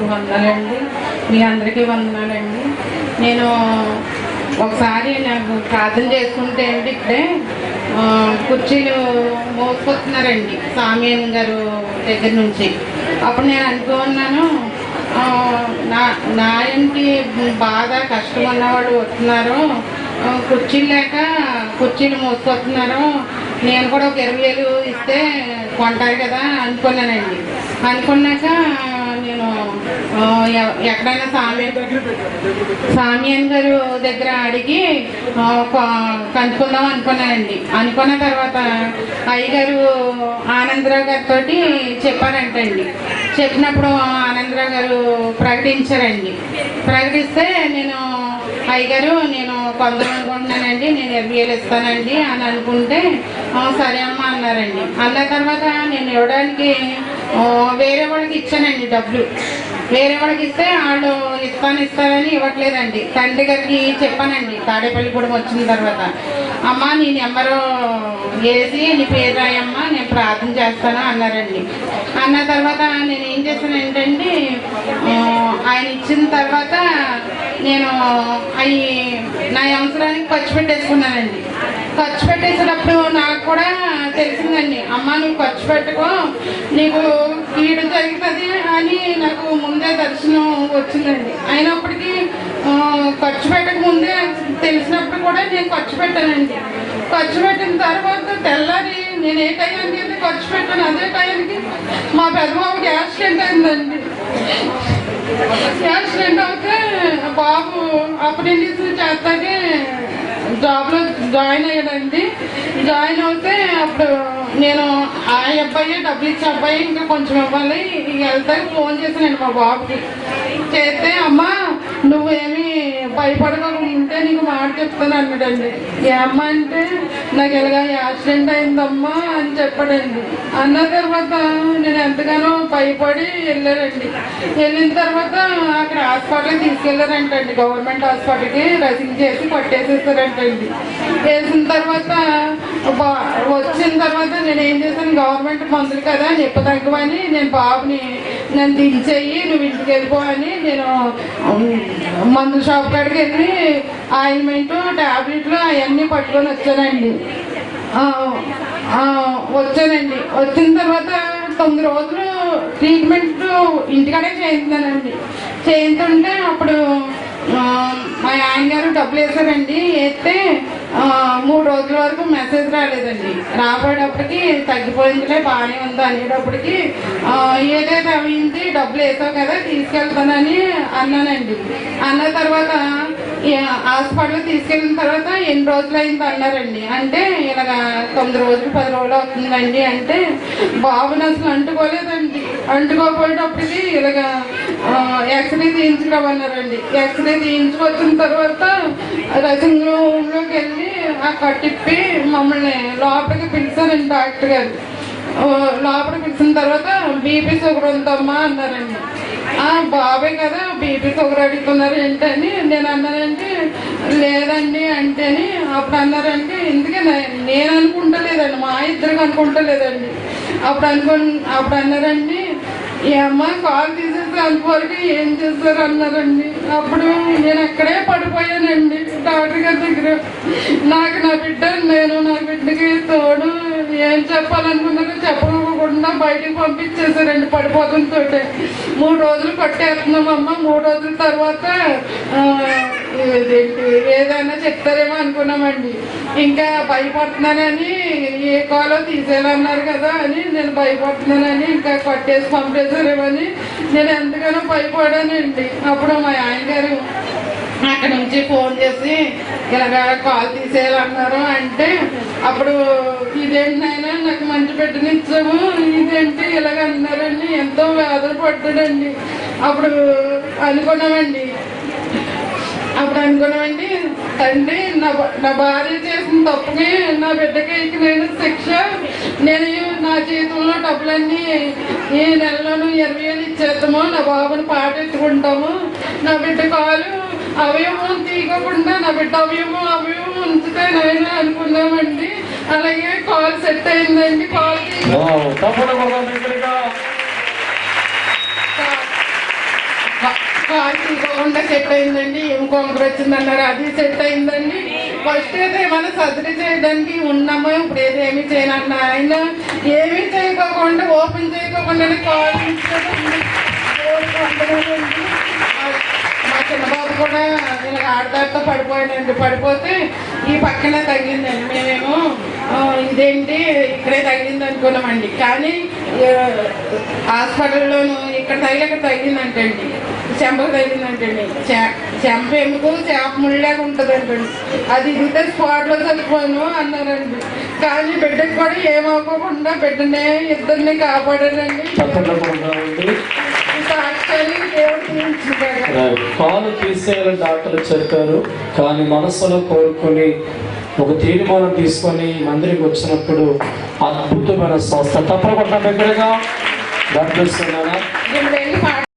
అందరికీ గారికి వందనాలండి మీ అందరికీ వందనాలండి. నేను ఒకసారి నాకు ప్రార్థన చేసుకుంటే అండి ఇక్కడే కుర్చీలు మోసుకొస్తున్నారండి సామ్యన్ గారు దగ్గర నుంచి. అప్పుడు నేను అనుకున్నాను నా నా ఇంటి బాగా కష్టం ఉన్నవాడు వస్తున్నారు కుర్చీలు లేక కుర్చీలు మోసుకొస్తున్నారు నేను కూడా ఒక ఇరవై వేలు ఇస్తే కొంటారు కదా అనుకున్నానండి. అనుకున్నాక ఎక్కడైనా స్వామి సామ్యాన్ గారు దగ్గర అడిగి కంచుకుందాం అనుకున్నానండి అనుకున్న తర్వాత అయ్యగారు ఆనందరావు గారితో చెప్పారంటండి. చెప్పినప్పుడు ఆనందరావు గారు ప్రకటించారండి. ప్రకటిస్తే నేను అయ్యగారు నేను కొందాం అనుకుంటున్నానండి నేను ఇరవై ఇస్తానండి అని అనుకుంటే సరే అమ్మా అన్నారండి. అన్న తర్వాత నేను ఇవ్వడానికి వేరే వాళ్ళకి ఇచ్చానండి డబ్బులు. వేరే వాళ్ళకి ఇస్తే వాళ్ళు ఇస్తాను ఇస్తారని ఇవ్వట్లేదండి. తండ్రి గారికి చెప్పానండి తాడేపల్లిగూడెం వచ్చిన తర్వాత. అమ్మ నీ నెంబరు వేసి నీ పేరు రాయమ్మా నేను ప్రార్థన చేస్తాను అన్నారండి. అన్న తర్వాత నేను ఏం చేశాను ఏంటంటే ఆయన ఇచ్చిన తర్వాత నేను అవి నా అవసరానికి ఖర్చు పెట్టేసుకున్నానండి. ఖర్చు పెట్టేసేటప్పుడు నాకు కూడా తెలిసిందండి అమ్మ నువ్వు ఖర్చు పెట్టుకో నీకు కీడు జరుగుతుంది అని నాకు ముందే దర్శనం వచ్చిందండి. అయినప్పటికీ ఖర్చు పెట్టక ముందే తెలిసినప్పుడు కూడా నేను ఖర్చు పెట్టానండి. ఖర్చు పెట్టిన తర్వాత తెల్లారి నేను ఏ టైంకి అయితే ఖర్చు పెట్టాను అదే టైంకి మా పెద్దబాబుకి యాక్సిడెంట్ అయిందండి. యాక్సిడెంట్ అవుతే బాబు అప్రెంటిస్ చేస్తాకే జాబ్లో జాయిన్ అయ్యాడండి. జాయిన్ అవుతే అప్పుడు నేను ఆ అబ్బాయి డబ్బులు ఇచ్చే అబ్బాయి ఇంకా కొంచెం ఇవ్వాలి. ఇక వెళ్తే ఫోన్ చేశానండి మా బాబుకి. చేస్తే అమ్మా నువ్వేమి భయపడకుంటే నీకు మాట చెప్తాను అన్నాడండి. ఏ అమ్మ అంటే నాకు ఎలాగ యాక్సిడెంట్ అయిందమ్మా అని చెప్పాడండి. అన్న తర్వాత నేను ఎంతగానో భయపడి వెళ్ళానండి. వెళ్ళిన తర్వాత హాస్పిటల్కి తీసుకెళ్ళారంటండి. గవర్నమెంట్ హాస్పిటల్కి రసింగ్ చేసి పట్టేసేసారంటండి వేసిన తర్వాత వచ్చిన తర్వాత నేను ఏం చేశాను గవర్నమెంట్ మందులు కదా నొప్పి తగ్గమని నేను బాబుని నన్ను దించేయి నువ్వు ఇంటికి వెళ్ళిపో అని నేను మందు మందుల షాప్ కాడికి వెళ్ళి ఆయిల్మెంట్ ట్యాబ్లెట్లు అవన్నీ పట్టుకొని వచ్చానండి. వచ్చానండి. వచ్చిన తర్వాత తొమ్మిది రోజులు ట్రీట్మెంట్ ఇంటికాడే చేయించానండి చేయించుంటే అప్పుడు మా ఆయన గారు డబ్బులు వేసారండి వేస్తే మూడు రోజుల వరకు మెసేజ్ రాలేదండి. రాబోయేటప్పటికి తగ్గిపోయిందిలే బాగానే ఉంది అనేటప్పటికి ఏదైతే అయింది డబ్బులు వేసావు కదా తీసుకెళ్తానని అన్నానండి. అన్న తర్వాత హాస్పిటల్ తీసుకెళ్ళిన తర్వాత ఎన్ని రోజులు అయింది అన్నారండి. అంటే ఇలాగ తొమ్మిది రోజులు పది రోజులు అవుతుందండి అంటే బాబుని అసలు అంటుకోలేదండి. అంటుకోపోయేటప్పటికి ఇలాగ ఎక్స్రే తీయించుకోమన్నారండి. ఎక్స్రే తీయించుకొచ్చిన తర్వాత రసింగ్ రూమ్లోకి వెళ్ళి ఆ కట్టిప్పి మమ్మల్ని లోపలికి పిలిచారండి డాక్టర్ గారు. లోపలికి పిలిచిన తర్వాత బీపీ షుగర్ ఉందమ్మా అన్నారండి. బాబే కదా బీపీ షుగర్ అడుగుతున్నారు ఏంటని. నేను అన్నానంటే లేదండి అంటేని అప్పుడు అన్నారంటే ఎందుకే నేను అనుకుంటలేదండి మా ఇద్దరికి అనుకుంటలేదండి. అప్పుడు అనుకు అప్పుడు అన్నారండి ఈ అమ్మ కాల్ తీసేస్తే అంతవరకు ఏం చేస్తారు? అన్నారండి. అప్పుడు నేను అక్కడే పడిపోయానండి డాక్టర్ గారి దగ్గర. నాకు నా బిడ్డ నేను నా బిడ్డకి తోడు ఏం చెప్పాలనుకున్నారో చెప్పకుండా బయటికి పంపించేసారండి పడిపోతుంతో మూడు రోజులు పట్టేస్తున్నామమ్మ మూడు రోజుల తర్వాత ఏదైనా చెప్తారేమో అనుకున్నామండి. ఇంకా భయపడుతున్నానని ఏ కాలో తీసేయాలన్నారు కదా అని నేను భయపడుతున్నానని ఇంకా కొట్టేసి పంపేశారేమని నేను ఎంతగానో భయపడానండి. అప్పుడు మా ఆయన గారు అక్కడ నుంచి ఫోన్ చేసి ఇలాగ కాల్ తీసేయాలన్నారు. అంటే అప్పుడు ఇదేంటి నాయన నాకు మంచి పెట్టనిచ్చాము ఇదేంటి ఇలాగ అన్నారండి ఎంతో వేదన పడ్డాడండి. అప్పుడు అనుకున్నామండి. అప్పుడు అనుకున్నామండి తండ్రి నా నా భార్య చేసిన తప్పుకి నా బిడ్డకి నేను శిక్ష. నేను నా జీవితంలో డబ్బులన్నీ ఈ నెలలోనూ ఇరవై వేలు ఇచ్చేస్తాము నా బాబుని పాటెట్టుకుంటాము నా బిడ్డ కాలు అవయవం తీయకుండా నా బిడ్డ అవయవం అవయవం ఉంచితే నేను అనుకున్నామండి అలాగే కాల్ సెట్ అయిందండి కాల్ కాలు తీసుకోకుండా సెట్ అయిందండి ఏం కొంకర వచ్చిందన్నారు అది సెట్ అయిందండి. ఫస్ట్ అయితే ఏమైనా సర్జరీ చేయడానికి ఉన్నాము? ఇప్పుడు ఏది ఏమీ చేయనన్న ఆయన ఏమీ చేయకోకుండా ఓపెన్ చేయకోకుండా కాలు తీసుకోకుండా దేవుడికి వందనాలండి. మా- మా చిన్నబాబు కూడా ఇలా ఆడదారితో పడిపోయాడండి పడిపోతే ఈ పక్కనే తగ్గిందండి మేమేమో ఇదేంటి ఇక్కడే తగిలింది అనుకున్నామండి. కానీ హాస్పిటల్లోనూ ఇక్కడ తగిలి ఇక్కడ తగిలిందంటండి. చెంపకు తగిలిందంటండి. చే- చెంప ఎందుకు? చేప ముళ్ళగా ఉంటుంది అంటండి అది ఇదితే స్పాట్లో చనిపోయాను అన్నారండి. కానీ బిడ్డకి కూడా ఏమవ్వకుండా బిడ్డనే ఇద్దరిని కాపాడారండి. Uh, కాలు తీసేయాలని డాక్టర్లు చెప్పారు కానీ మనసులో కోరుకొని ఒక తీర్మానం తీసుకొని మందిరికి వచ్చినప్పుడు అద్భుతమైన స్వస్థ. తప్పకుండా దగ్గరగా డాక్టర్స్